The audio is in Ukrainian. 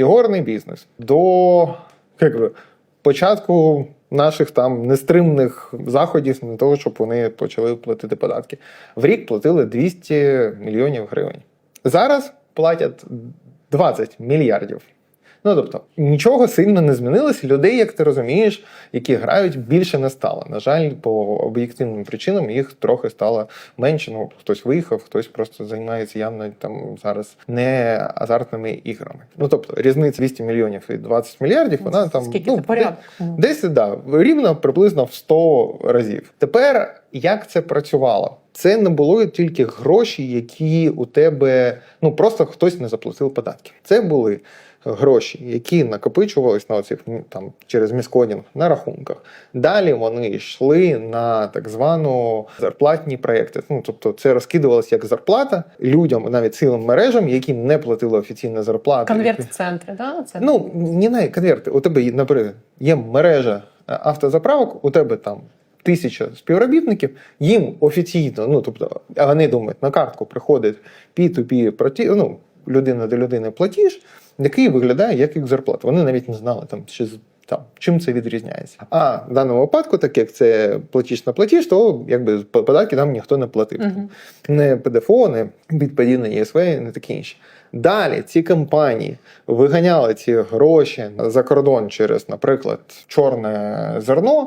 ігорний бізнес до як би, початку наших там нестримних заходів для того, щоб вони почали платити податки. В рік платили 200 мільйонів гривень. Зараз платять 20 мільярдів. Ну тобто нічого сильно не змінилося. Людей, як ти розумієш, які грають, більше не стало. На жаль, по об'єктивним причинам їх трохи стало менше. Ну хтось виїхав, хтось просто займається явно там зараз не азартними іграми. Ну тобто різниця 200 мільйонів і 20 мільярдів. Вона там Скільки ну? Десь да, рівно приблизно в 100 разів. Тепер як це працювало? Це не були тільки гроші, які у тебе ну просто хтось не заплатив податки. Це були гроші, які накопичувались на оцих ну, там через міскодінг на рахунках. Далі вони йшли на так звану зарплатні проекти. Ну тобто це розкидувалось як зарплата людям, навіть цілим мережам, які не платили офіційно зарплати. Конверт-центри, да? Це Ну, не на конверти. У тебе, наприклад, є мережа автозаправок, у тебе там тисяча співробітників, їм офіційно, ну тобто, а вони думають, на картку приходить P2P проті, ну, людина до людини платіж, який виглядає як їх зарплата. Вони навіть не знали там, чи там, чим це відрізняється. А в даному випадку, так як це платіж на платіж, то якби податки там ніхто не платив. Мгм. Не ПДФО, не відповідне ЄСВ, не таке інше. Далі ці компанії виганяли ці гроші за кордон через, наприклад, чорне зерно.